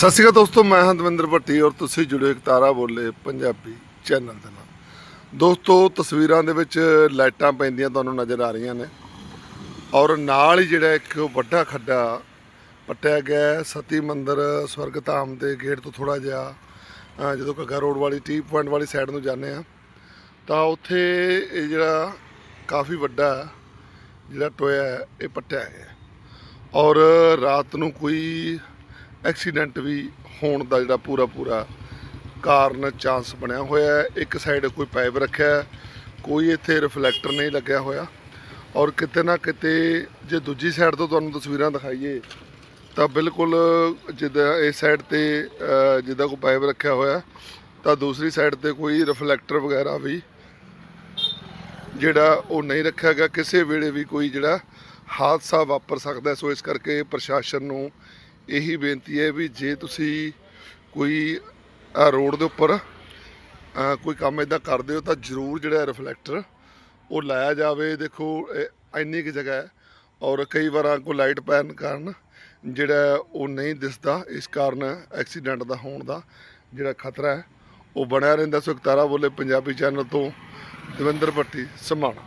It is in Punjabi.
ਸਤਿ ਸ਼੍ਰੀ ਅਕਾਲ ਦੋਸਤੋ, ਮੈਂ ਹਾਂ ਦਵਿੰਦਰ ਭੱਟੀ ਔਰ ਤੁਸੀਂ ਜੁੜੇ ਇੱਕ ਤਾਰਾ ਬੋਲੇ ਪੰਜਾਬੀ ਚੈਨਲ ਦੇ ਨਾਲ। ਦੋਸਤੋ, ਤਸਵੀਰਾਂ ਦੇ ਵਿੱਚ ਲਾਈਟਾਂ ਪੈਂਦੀਆਂ ਤੁਹਾਨੂੰ ਨਜ਼ਰ ਆ ਰਹੀਆਂ ਨੇ ਔਰ ਨਾਲ ਹੀ ਜਿਹੜਾ ਇੱਕ ਵੱਡਾ ਖੱਡਾ ਪੱਟਿਆ ਗਿਆ ਸਤੀ ਮੰਦਰ ਸਵਰਗਧਾਮ ਦੇ ਗੇਟ ਤੋਂ ਥੋੜਾ ਜਿਹਾ ਜਦੋਂ ਘੱਗਾ ਰੋਡ ਵਾਲੀ, ਟੀ ਪੁਆਇੰਟ ਵਾਲੀ ਸਾਈਡ ਨੂੰ ਜਾਂਦੇ ਆ ਤਾਂ ਉੱਥੇ ਇਹ ਜਿਹੜਾ ਕਾਫੀ ਵੱਡਾ ਜਿਹੜਾ ਟੋਇਆ ਇਹ ਪੱਟਿਆ ਗਿਆ ਔਰ ਰਾਤ ਨੂੰ ਕੋਈ ਐਕਸੀਡੈਂਟ ਵੀ ਹੋਣ ਦਾ ਜਿਹੜਾ ਪੂਰਾ ਪੂਰਾ ਕਾਰਨ ਚਾਂਸ ਬਣਿਆ ਹੋਇਆ ਹੈ। ਇੱਕ ਸਾਈਡ ਕੋਈ ਪਾਈਪ ਰੱਖਿਆ ਕੋਈ ਇੱਥੇ ਰਿਫਲੈਕਟਰ ਨਹੀਂ ਲੱਗਿਆ ਹੋਇਆ। ਔਰ ਕਿਤੇ ਨਾ ਕਿਤੇ ਜੇ ਦੂਜੀ ਸਾਈਡ ਤੋਂ ਤੁਹਾਨੂੰ ਤਸਵੀਰਾਂ ਦਿਖਾਈਏ, ਤਾਂ ਬਿਲਕੁਲ ਜਿੱਦਾਂ ਇਸ ਸਾਈਡ ਤੇ ਜਿੱਦਾਂ ਕੋਈ ਪਾਈਪ ਰੱਖਿਆ ਹੋਇਆ, ਤਾਂ ਦੂਸਰੀ ਸਾਈਡ ਤੇ ਕੋਈ ਰਿਫਲੈਕਟਰ ਵਗੈਰਾ ਵੀ ਜਿਹੜਾ ਉਹ ਨਹੀਂ ਰੱਖਿਆ ਗਿਆ। ਕਿਸੇ ਵੇਲੇ ਵੀ ਕੋਈ ਜਿਹੜਾ ਹਾਦਸਾ ਵਾਪਰ ਸਕਦਾ ਸੋ ਇਸ ਕਰਕੇ ਪ੍ਰਸ਼ਾਸਨ ਨੂੰ ਇਹੀ ਬੇਨਤੀ ਹੈ ਵੀ ਜੇ ਤੁਸੀਂ ਕੋਈ ਰੋਡ ਦੇ ਉੱਪਰ ਕੋਈ ਕੰਮ ਇਦਾਂ ਕਰਦੇ ਹੋ ਤਾਂ ਜ਼ਰੂਰ ਜਿਹੜਾ ਰਿਫਲੈਕਟਰ ਉਹ ਲਾਇਆ ਜਾਵੇ। ਦੇਖੋ ਇੰਨੀ ਕੁ ਜਗ੍ਹਾ ਹੈ ਔਰ ਕਈ ਵਾਰਾਂ ਕੋਈ ਲਾਈਟ ਪੈਣ ਕਾਰਨ ਜਿਹੜਾ ਉਹ ਨਹੀਂ ਦਿਸਦਾ। ਇਸ ਕਾਰਨ ਐਕਸੀਡੈਂਟ ਦਾ ਹੋਣ ਦਾ ਜਿਹੜਾ ਖਤਰਾ ਹੈ, ਉਹ ਬਣਿਆ ਰਹਿੰਦਾ। ਸੋ ਇੱਕ ਬੋਲੇ ਪੰਜਾਬੀ ਚੈਨਲ ਤੋਂ ਦਵਿੰਦਰ ਭੱਟੀ ਸਮਾਣਾ